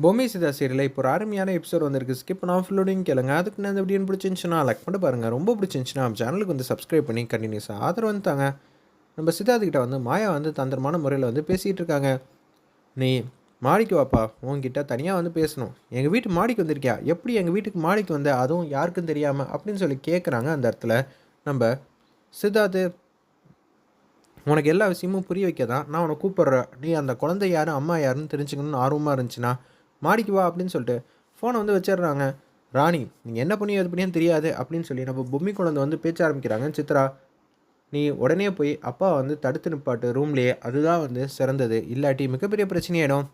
பொம்மை சிதா இப்போ ஒரு அருமையான எபிசோட் வந்திருக்கு. ஸ்கிப் நான் ஃபுல்லோடையும் கேளுங்க. அதுக்கு நான் இந்த வீடியோ பிடிச்சிருந்துச்சுன்னா லைக் பண்ணி பாருங்கள் ரொம்ப பிடிச்சிருந்துச்சுன்னா சேனலுக்கு வந்து சப்ஸ்கிரைப் பண்ணி கண்டினியூஸாக ஆதரவு வந்துட்டாங்க நம்ம சித்தார்த்துக்கிட்ட வந்து மாயா வந்து தந்திரமான முறையில் வந்து பேசிகிட்டு இருக்காங்க. நீ மாடிக்கு வாப்பா. உன்கிட்ட தனியாக வந்து பேசணும். எங்கள் வீட்டு மாடிக்கு வந்திருக்கியா? எப்படி எங்கள் வீட்டுக்கு மாடிக்கு வந்த? அதுவும் யாருக்கும் தெரியாமல் அப்படின்னு சொல்லி கேட்குறாங்க அந்த இடத்துல. நம்ம சித்தார்த்து உனக்கு எல்லா விஷயமும் புரிய வைக்க தான் நான் உன்னை கூப்பிட்றேன். நீ அந்த குழந்தை யார் அம்மா யாருன்னு தெரிஞ்சுக்கணும்னு ஆர்வமாக இருந்துச்சுன்னா மாடிக்கு வா அப்படின்னு சொல்லிட்டு ஃபோனை வந்து வச்சிடுறாங்க. ராணி நீங்கள் என்ன பண்ணி எது பண்ணியும் தெரியாது அப்படின்னு சொல்லி நம்ம பொம்மி குழந்தை வந்து பேச்ச ஆரம்பிக்கிறாங்க. சித்ரா நீ உடனே போய் அப்பா வந்து தடுத்து நிப்பாட்டு ரூம்லேயே அதுதான் வந்து சிறந்தது. இல்லாட்டி மிகப்பெரிய பிரச்சனையாயிடும்.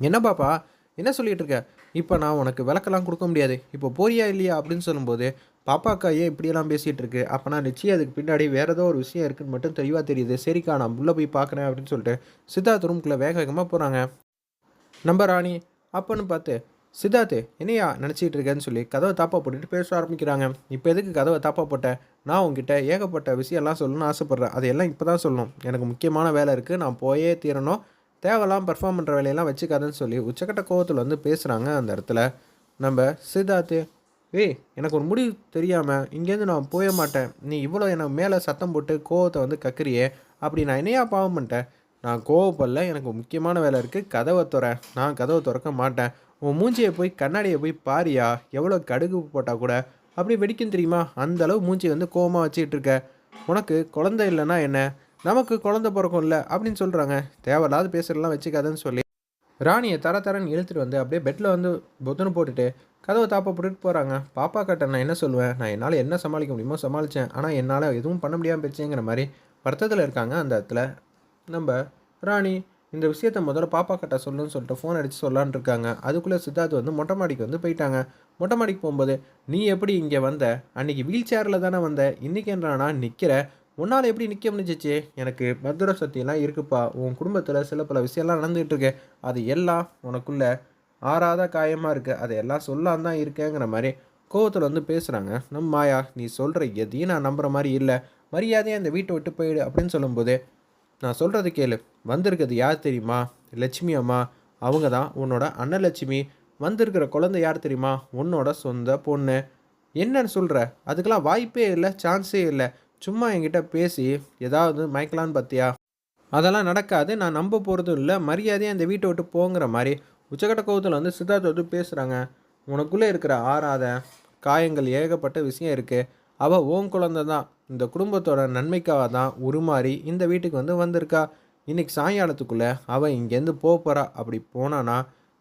என்ன பாப்பா என்ன சொல்லிகிட்டு இருக்க? இப்போ நான் உனக்கு விளக்கெல்லாம் கொடுக்க முடியாது. இப்போ போறியா இல்லையா அப்படின்னு சொல்லும்போது பாப்பாக்கா ஏன் இப்படியெல்லாம் பேசிகிட்டு இருக்கு அப்போ நான் நிச்சயம் அதுக்கு பின்னாடி வேறு ஏதோ ஒரு விஷயம் இருக்குன்னு மட்டும் தெளிவாக தெரியுது. சரிக்கா நான் உள்ளே போய் பார்க்குறேன் அப்படின்னு சொல்லிட்டு சித்தார்த் ரூம்குள்ளே வேக வேகமாக போகிறாங்க நம்ம ராணி அப்பன்னு பார்த்து சித்தார்த்து என்னையா நினச்சிக்கிட்டு இருக்கேன்னு சொல்லி கதவை தாப்பா போட்டுட்டு பேச ஆரம்பிக்கிறாங்க. இப்போ எதுக்கு கதவை தாப்பா போட்டேன் நான் உங்ககிட்ட ஏகப்பட்ட விஷயம்லாம் சொல்லணும்னு ஆசைப்பட்றேன். அதையெல்லாம் இப்போ தான் சொல்லணும். எனக்கு முக்கியமான வேலை இருக்குது நான் போயே தீரணும். தேவைலாம் பெர்ஃபார்ம் பண்ணுற வேலையெல்லாம் வச்சுக்காதுன்னு சொல்லி உச்சக்கட்ட கோவத்தில் வந்து பேசுகிறாங்க அந்த இடத்துல. நம்ம சித்தார்த்து ஏய் எனக்கு ஒரு முடிவு தெரியாமல் இங்கேருந்து நான் போய மாட்டேன். நீ இவ்வளோ எனக்கு மேலே சத்தம் போட்டு கோவத்தை வந்து கக்குறியே அப்படி நான் என்னையா பாவம் பண்ணிட்டேன்? நான் கோவப்படல எனக்கு முக்கியமான வேலை இருக்குது கதவை துற. நான் கதவை திறக்க மாட்டேன். உன் மூஞ்சியை போய் கண்ணாடியை போய் பாரியா? எவ்வளோ கடுகு போட்டால் கூட? அப்படி வெடிக்கும் தெரியுமா? அந்த அளவு மூஞ்சி வந்து கோவமாக வச்சுக்கிட்டு இருக்க. உனக்கு குழந்தை இல்லைன்னா என்ன? நமக்கு குழந்தை பிறக்கும் இல்லை அப்படின்னு சொல்கிறாங்க தேவையில்லாத பேசுறதுலாம் வச்சுக்காதன்னு சொல்லி ராணியை தர தரன்னு இழுத்துட்டு வந்து அப்படியே பெட்டில் வந்து பொத்துன்னு போட்டுட்டு கதவை தாப்பா போட்டுட்டு போகிறாங்க பாப்பா கிட்ட நான் என்ன சொல்லுவேன்? நான் என்னால் என்ன சமாளிக்க முடியுமோ சமாளித்தேன் ஆனால் என்னால் எதுவும் பண்ண முடியாமல் போச்சுங்கிற மாதிரி வருத்தத்தில் இருக்காங்க அந்த இடத்துல. நம்ம ராணி இந்த விஷயத்த முதல்ல பாப்பா கிட்ட சொல்லுன்னு சொல்லிட்டு ஃபோன் அடித்து சொல்லான்னு இருக்காங்க. அதுக்குள்ளே சித்தார்த் வந்து மொட்டை மாடிக்கு வந்து போயிட்டாங்க. மொட்டை மாடிக்கு போகும்போது நீ எப்படி இங்கே வந்த? அன்னைக்கு வீல் சேரில் தானே வந்த? இன்றைக்கி என்றானா நிற்கிற உன்னால் எப்படி நிற்க முடிஞ்சிச்சு? எனக்கு மதுர சக்தியெல்லாம் இருக்குப்பா. உன் குடும்பத்தில் சில பல விஷயம்லாம் நடந்துகிட்டு இருக்கு. அது எல்லாம் உனக்குள்ளே ஆறாத காயமாக இருக்குது அதை எல்லாம் சொல்லாம தான் இருக்கேங்கிற மாதிரி கோவத்தில் வந்து பேசுகிறாங்க நம்ம மாயா நீ சொல்கிற எதையும் நான் நம்புகிற மாதிரி இல்லை. மரியாதையாக அந்த வீட்டை விட்டு போயிடு அப்படின்னு சொல்லும்போது நான் சொல்கிறது கேளு. வந்திருக்கிறது யார் தெரியுமா? லட்சுமி அம்மா. அவங்க தான் உன்னோட அன்னலட்சுமி. வந்திருக்கிற குழந்தை யார் தெரியுமா? உன்னோட சொந்த பொண்ணு. என்னன்னு சொல்கிற அதுக்கெல்லாம் வாய்ப்பே இல்லை. சான்ஸே இல்லை. சும்மா என்கிட்ட பேசி ஏதாவது மயக்கலான்னு பார்த்தியா அதெல்லாம் நடக்காது. நான் நம்ப போகிறதும் இல்லை. மரியாதையாக இந்த வீட்டை விட்டு போங்கிற மாதிரி உச்சக்கட்ட கோவத்தில் வந்து சித்தார்த்த வந்து பேசுகிறாங்க உனக்குள்ளே இருக்கிற ஆறாத காயங்கள் ஏகப்பட்ட விஷயம் இருக்குது அவள் ஓன் குழந்தை தான். இந்த குடும்பத்தோட நன்மைக்காக தான் உருமாறி இந்த வீட்டுக்கு வந்து வந்திருக்கா. இன்னைக்கு சாயங்காலத்துக்குள்ளே அவள் இங்கேருந்து போக போகிறா அப்படி போனானா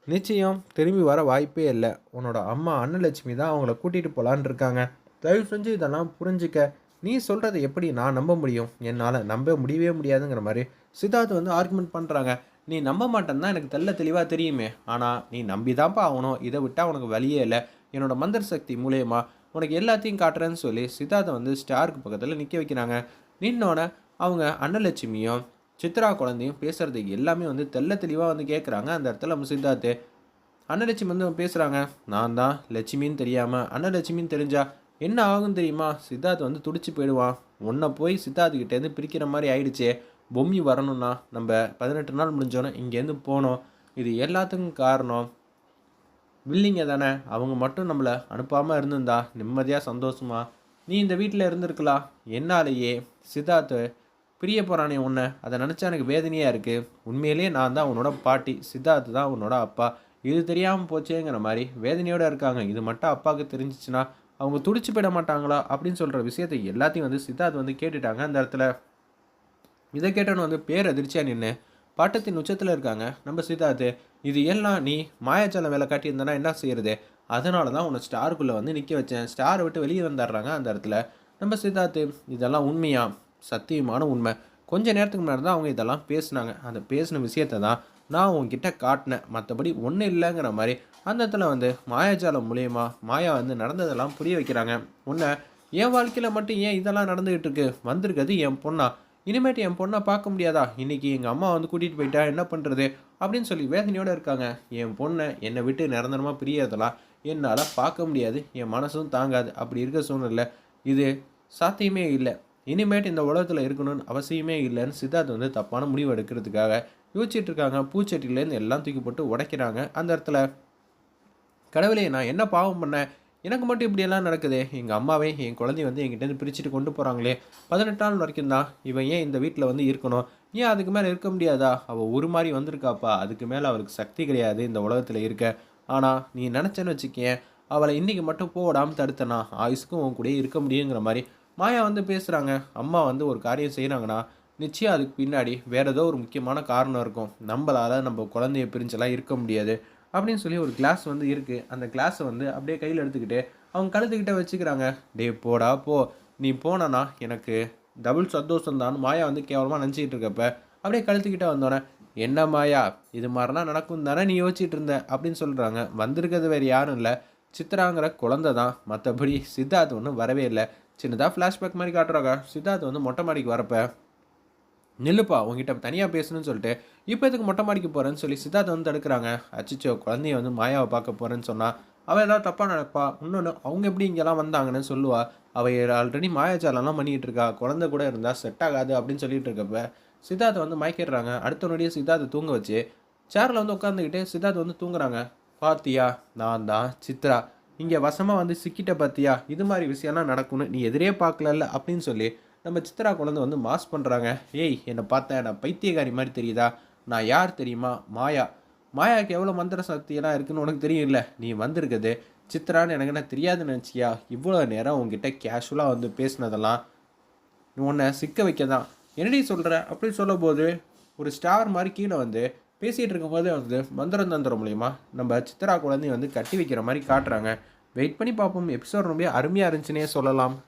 நிச்சயம் திரும்பி வர வாய்ப்பே இல்லை. உன்னோட அம்மா அன்னலட்சுமி தான் அவங்கள கூட்டிகிட்டு போகலான் இருக்காங்க. தயவு செஞ்சு இதெல்லாம் புரிஞ்சுக்க. நீ சொல்கிறத எப்படி நான் நம்ப முடியும்? என்னால் நம்ப முடியவே முடியாதுங்கிற மாதிரி சித்தார்த் வந்து ஆர்குமெண்ட் பண்ணுறாங்க நீ நம்ப மாட்டேன்னா தான் எனக்கு தெல்ல தெளிவாக தெரியுமே. ஆனால் நீ நம்பி தான்ப்பா ஆகணும். இதை விட்டால் உனக்கு வழியே இல்லை. என்னோட மந்திர சக்தி மூலயமா உனக்கு எல்லாத்தையும் காட்டுறேன்னு சொல்லி சித்தார்த்தை வந்து ஸ்டாருக்கு பக்கத்தில் நிற்க வைக்கிறாங்க. நின்னோடனே அவங்க அன்னலட்சுமியும் சித்ரா குழந்தையும் பேசுகிறது எல்லாமே வந்து தெல்ல தெளிவாக வந்து கேட்குறாங்க அந்த இடத்துல நம்ம சித்தார்த்து அன்னலட்சுமி வந்து பேசுகிறாங்க நான் தான் லட்சுமின்னு தெரியாமல் அன்னலட்சுமின்னு தெரிஞ்சா என்ன ஆகும் தெரியுமா? சித்தார்த் வந்து துடிச்சு போயிடுவான் உன்னை போய் சித்தார்த்துக்கிட்டேருந்து பிரிக்கிற மாதிரி ஆயிடுச்சே. பொம்மி வரணும்னா நம்ம பதினெட்டு நாள் முடிஞ்சோன்னே இங்கேருந்து போனோம் இது எல்லாத்துக்கும் காரணம் வில்லிங்க தானே. அவங்க மட்டும் நம்மளை அனுப்பாமல் இருந்திருந்தா நிம்மதியாக சந்தோஷமா. நீ இந்த வீட்டில் இருந்திருக்கலாம் என்னாலேயே. சித்தார்த்து பிரிய போகிறானே உன்னை. அதை நினச்சா எனக்கு வேதனையாக இருக்குது உண்மையிலேயே நான் தான் உன்னோட பாட்டி. சித்தார்த்து தான் உன்னோட அப்பா. இது தெரியாமல் போச்சேங்கிற மாதிரி வேதனையோடு இருக்காங்க. இது மட்டும் அப்பாவுக்கு தெரிஞ்சிச்சுன்னா அவங்க துடிச்சு போயிட மாட்டாங்களா அப்படின்னு சொல்கிற விஷயத்தை எல்லாத்தையும் வந்து சித்தார்த் வந்து கேட்டுட்டாங்க. அந்த இடத்துல இதை கேட்டோன்னு வந்து பேர் அதிர்ச்சியாக நின்று பாட்டத்தின் உச்சத்தில் இருக்காங்க. நம்ம சித்தார்த்து இது எல்லாம் நீ மாயாஜாலம் வேலை காட்டியிருந்தனா என்ன செய்யறது? அதனால தான் உன்னை ஸ்டாருக்குள்ளே வந்து நிற்க வச்சேன். ஸ்டாரை விட்டு வெளியே வந்துடுறாங்க அந்த இடத்துல. நம்ம சித்தார்த்து இதெல்லாம் உண்மையா? சத்தியமான உண்மை. கொஞ்ச நேரத்துக்கு முன்னாடி தான் அவங்க இதெல்லாம் பேசினாங்க. அந்த பேசின விஷயத்தை தான் நான் உங்ககிட்ட காட்டினேன். மற்றபடி ஒன்றும் இல்லைங்கிற மாதிரி அந்த இடத்துல வந்து மாயாஜாலம் மூலியமா மாயா வந்து நடந்ததெல்லாம் புரிய வைக்கிறாங்க. உன்னை என் வாழ்க்கையில் மட்டும் ஏன் இதெல்லாம் நடந்துகிட்டு இருக்கு? வந்திருக்கிறது என் பொண்ணா. இனிமேட்டு என் பொண்ணை பார்க்க முடியாதா? இன்றைக்கி எங்கள் அம்மா வந்து கூட்டிகிட்டு போயிட்டா என்ன பண்ணுறது அப்படின்னு சொல்லி வேதனையோடு இருக்காங்க. என் பொண்ணை என்னை விட்டு நிரந்தரமாக பிரியறதெல்லாம் என்னால் பார்க்க முடியாது. என் மனசும் தாங்காது. அப்படி இருக்க சூழ்நிலை இது சாத்தியமே இல்லை. இனிமேட் இந்த உலகத்தில் இருக்கணும்னு அவசியமே இல்லைன்னு சித்தார்த் வந்து தப்பான முடிவு எடுக்கிறதுக்காக யோசிச்சுட்டு இருக்காங்க. பூச்செட்டிலேருந்து எல்லாம் தூக்கி போட்டு உடைக்கிறாங்க. அந்த இடத்துல கடவுளே நான் என்ன பாவம் பண்ணேன்? எனக்கு மட்டும் இப்படியெல்லாம் நடக்குது. எங்கள் அம்மாவே என் குழந்தைய வந்து என்கிட்டேருந்து பிரிச்சுட்டு கொண்டு போகிறாங்களே பதினெட்டு நாள் வரைக்கும் தான் இவன் ஏன் இந்த வீட்டில் வந்து இருக்கணும்? ஏன் அதுக்கு மேலே இருக்க முடியாதா? அவள் ஒரு மாதிரி வந்திருக்காப்பா. அதுக்கு மேலே அவளுக்கு சக்தி கிடையாது இந்த உலகத்தில் இருக்க. ஆனால் நீ நினச்சேன்னு வச்சுக்கேன் அவளை இன்றைக்கி மட்டும் போடாமல் தடுத்தனா ஆயுஸ்க்கும் உன் கூடயே இருக்க முடியுங்கிற மாதிரி மாயா வந்து பேசுகிறாங்க அம்மா வந்து ஒரு காரியம் செய்கிறாங்கன்னா நிச்சயம் அதுக்கு பின்னாடி வேறு ஏதோ ஒரு முக்கியமான காரணம் இருக்கும். நம்மளால் நம்ம குழந்தைய பிரிஞ்செல்லாம் இருக்க முடியாது. அப்படின்னு சொல்லி ஒரு கிளாஸ் வந்து இருக்குது அந்த கிளாஸை வந்து அப்படியே கையில் எடுத்துக்கிட்டு அவங்க கழுத்துக்கிட்ட வச்சுக்கிறாங்க. டே போடா போ. நீ போனனா எனக்கு டபுள் சந்தோஷம் தான். மாயா வந்து கேவலமாக நினச்சிக்கிட்டு இருக்கப்ப அப்படியே கழுத்துக்கிட்ட வந்தோடனே என்ன மாயா இது மாதிரினா நடக்கும் தானே நீ யோசிச்சுட்டு இருந்த? அப்படின்னு சொல்கிறாங்க வந்திருக்கிறது வேறு யாரும் இல்லை. சித்ராங்கிற குழந்தை தான். மற்றபடி சித்தார்த் ஒன்றும் வரவே இல்லை. சின்னதாக ஃப்ளாஷ்பேக் மாதிரி காட்டுறாங்க. சித்தார்த் வந்து மொட்டை மாடிக்கு வரப்ப நில்லுப்பா உங்ககிட்ட தனியாக பேசணும்னு சொல்லிட்டு இப்போ எதுக்கு மொட்டை மாடிக்கு போகிறேன்னு சொல்லி சித்தார்த் வந்து தடுக்கிறாங்க. அச்சிச்சோ குழந்தைய வந்து மாயாவை பார்க்க போகிறேன்னு சொன்னால் அவள் ஏதாவது தப்பாக நினைப்பா இன்னொன்று அவங்க எப்படி இங்கெல்லாம் வந்தாங்கன்னு சொல்லுவா. அவள் ஆல்ரெடி மாயாச்சாலெல்லாம் பண்ணிகிட்டு இருக்கா. குழந்தை கூட இருந்தால் செட் ஆகாது அப்படின்னு சொல்லிட்டு இருக்கப்ப சித்தார்த்தை வந்து மயக்கிடுறாங்க. அடுத்த நொடியே சித்தார்த்தை தூங்க வச்சு சேரில் வந்து உட்காந்துக்கிட்டு சித்தார்த் வந்து தூங்குறாங்க. பாத்தியா? நான் தான் சித்ரா. இங்கே வசமாக வந்து சிக்கிட்ட பார்த்தியா இது மாதிரி விஷயம்லாம் நடக்கும்னு நீ எதிரே பார்க்கலல்ல அப்படின்னு சொல்லி நம்ம சித்ரா குழந்தை வந்து மாஸ் பண்ணுறாங்க ஏய் என்னை பார்த்தேன் நான் பைத்தியக்காரி மாதிரி தெரியுதா? நான் யார் தெரியுமா? மாயா. மாயாவுக்கு எவ்வளோ மந்திர சக்தியெல்லாம் இருக்குன்னு உனக்கு தெரியும்ல? நீ வந்திருக்குது. சித்ரான்னு எனக்கு என்ன தெரியாதுன்னு நினச்சியா? இவ்வளோ நேரம் உங்ககிட்ட கேஷுவலாக வந்து பேசினதெல்லாம் உன்னை சிக்க வைக்க தான் என்னடி சொல்கிற அப்படின்னு சொல்லும்போது ஒரு ஸ்டார் மாதிரி கீழே வந்து பேசிகிட்டு இருக்கும்போது வந்து மந்திரம் தந்திரம் மூலிமா நம்ம சித்ரா குழந்தைய வந்து கட்டி வைக்கிற மாதிரி காட்டுறாங்க. வெயிட் பண்ணி பார்ப்போம். எபிசோட் ரொம்ப அருமையாக இருந்துச்சுன்னே சொல்லலாம்.